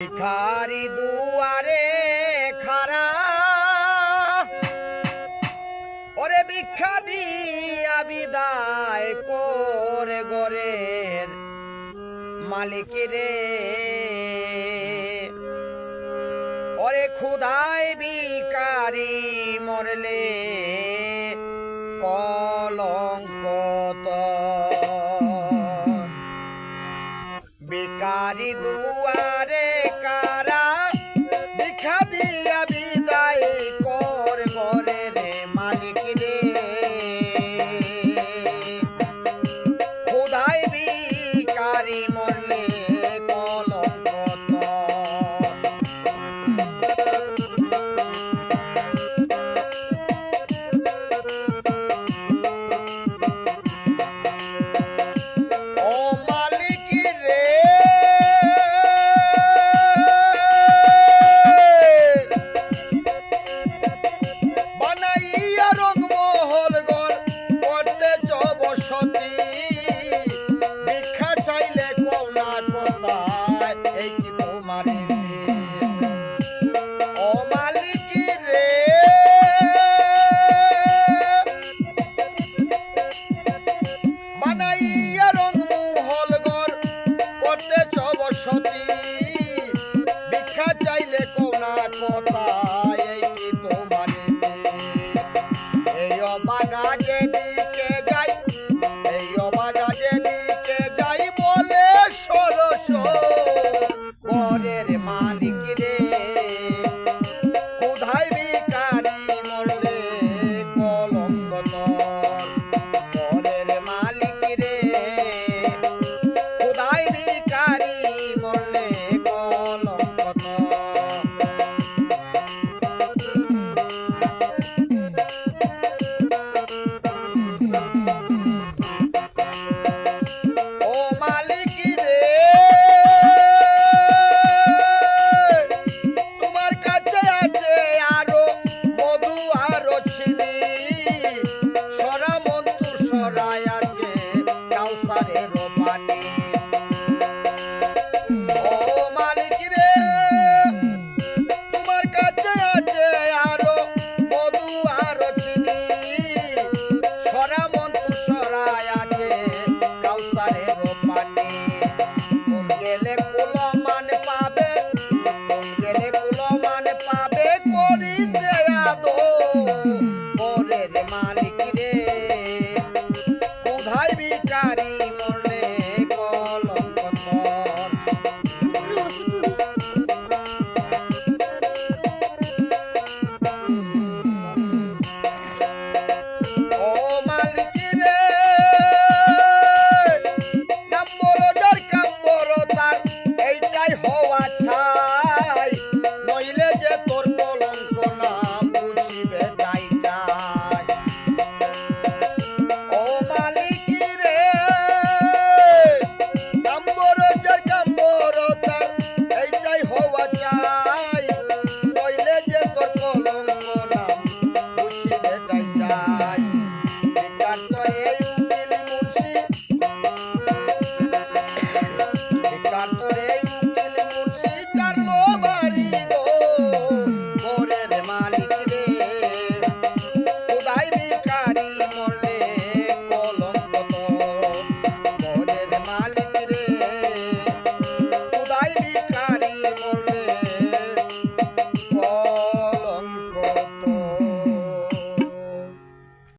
ভিখারি দুয়ারে খারা ওরে ভিক্ষা দিয়া বিদায় করে গরের মালিক রে। ওরে খুদায় বিকারি মরলে কলঙ্ক বিকারি দুয়ারে বানাইয়া রংমহল ঘর করতে বসতি ভিক্ষা চাইলে কোনা কথা, এই কি তোমার এই অবাগা যেদিকে যাই মালিক রে, কোথায় মালিক পানি কোন গেলে পাবে, গেলে কুলমান পাবে করি দেয়া দো পরের মালিক রে, কোথায় বিকারি মরলে কলঙ্ক এইটাই হওয়া চাই নইলে যে তোর কলঙ্ক নাম বুঝিবে তাই চাই ও মালিক রে নম্বর যার কাম্বর তার এইটাই হওয়া চাই। নইলে যে তোর কলঙ্ক নাম বুঝিবে তাই চাই বিকার তোরে বিকারি